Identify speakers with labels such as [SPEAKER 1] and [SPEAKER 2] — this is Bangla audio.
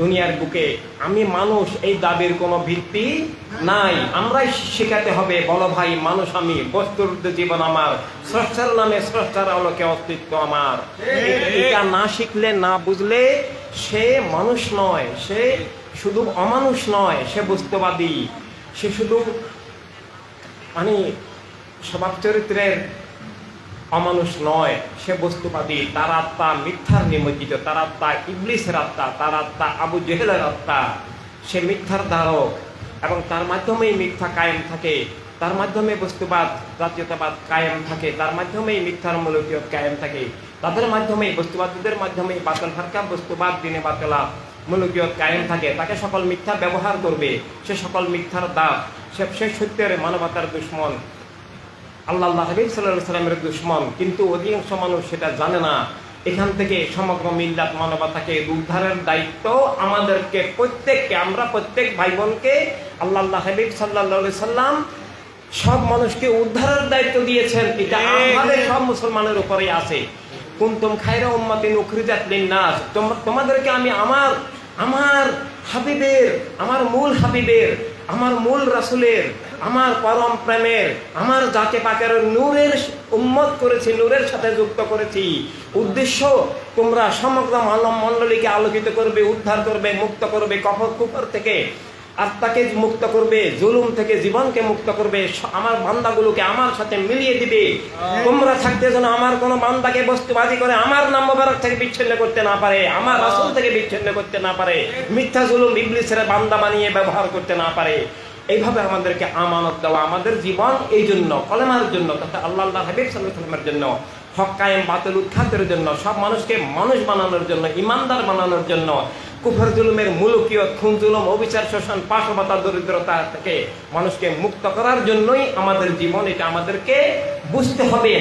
[SPEAKER 1] দুনিয়ার বুকে, আমি মানুষ, এই দাবির কোনো ভিত্তি নাই। আমরাই শেখাতে হবে, বলো ভাই, মানুষ আমি, বস্তুর জীবন আমার। স্রষ্টার নামে স্রষ্টার আলোকে অস্তিত্ব আমার? এটা না শিখলে, না বুঝলে সে মানুষ নয়। সে শুধু অমানুষ নয়, সে বস্তুবাদী। সে শুধু মানে স্বভাব চরিত্রের অমানুষ নয়, সে বস্তুবাদী। তার আত্মা মিথ্যার নিমজ্জিত, তার আত্মা ইবলিসের আত্মা, তার আত্মা আবু জেহেলের আত্মা। সে মিথ্যার ধারক এবং তার মাধ্যমেই মিথ্যা কায়েম থাকে। তার মাধ্যমে বস্তুবাদ, জাতীয়তাবাদ কায়েম থাকে। তার মাধ্যমেই মিথ্যার মূলকীয় কায়েম থাকে। তাদের মাধ্যমেই বস্তুবাদীদের মাধ্যমেই বাতল ফারকা বস্তুবাদ, দিনে বাতলা মূলকীয় কায়েম থাকে। তাকে সকল মিথ্যা ব্যবহার করবে। সে সকল মিথ্যার সে সে সত্যের মানবতার দুশ্মন। আল্লাহ আল্লাহ হাবিব সাল্লাহ সাল্লামের দুশ্মন কিন্তু অধিকাংশ মানুষ সেটা জানে না। এখান থেকে সমগ্র মিল্লাত মানবতাকে উদ্ধারের দায়িত্ব আমাদেরকে প্রত্যেককে আমরা প্রত্যেক ভাই বোনকে আল্লাহ আল্লাহ হাবিব সাল্লাহ সাল্লাম সব মানুষকে উদ্ধারের দায়িত্ব দিয়েছেন এটা আমাদের সব মুসলমানের উপরে আছে। কুন্তুম খায়রা উম্মাতিন উখরিজাত লিন্নাস তোমাদেরকে আমি আমার আমার হাবিবের আমার মূল হাবিবের আমার মূল রাসুলের, আমার পরম প্রেমের, আমার জাতে পাকের নূরের উম্মত করেছি, নূরের সাথে যুক্ত করেছি। উদ্দেশ্য, তোমরা সমগ্র মানব মণ্ডলীকে আলোকিত করবে, উদ্ধার করবে, মুক্ত করবে কফর কুপর থেকে আত্মাকে মুক্ত করবে জুলুম থেকে জীবনকে মুক্ত করবে আমার বান্দাগুলোকে আমার সাথে মিলিয়ে দিবে। তোমরা থাকতে যেন আমার কোনো বান্দাকে বস্তুবাদী করে আমার নাম মোবারক থেকে বিচ্ছিন্ন করতে না পারে আমার রাসূল থেকে বিচ্ছিন্ন করতে না পারে মিথ্যা জুলুম ইবলিসের বান্দা বানিয়ে ব্যবহার করতে না পারে। এইভাবে আমাদেরকে আমানত দেওয়া আমাদের জীবন এই জন্য কলেমার জন্য তথা আল্লাহ আল্লাহ হাবিব সাল্লামের জন্য হক কায়েম বাতিল উৎখাতের জন্য সব মানুষকে মানুষ বানানোর জন্য ইমানদার বানানোর জন্য কুফর জুলুমের মূলকীয় খুন, জুলুম, অবিচার, শোষণ, পাশবতা, দরিদ্রতা থেকে মানুষকে মুক্ত করার জন্যই আমাদের জীবন, এটা আমাদেরকে বুঝতে হবে।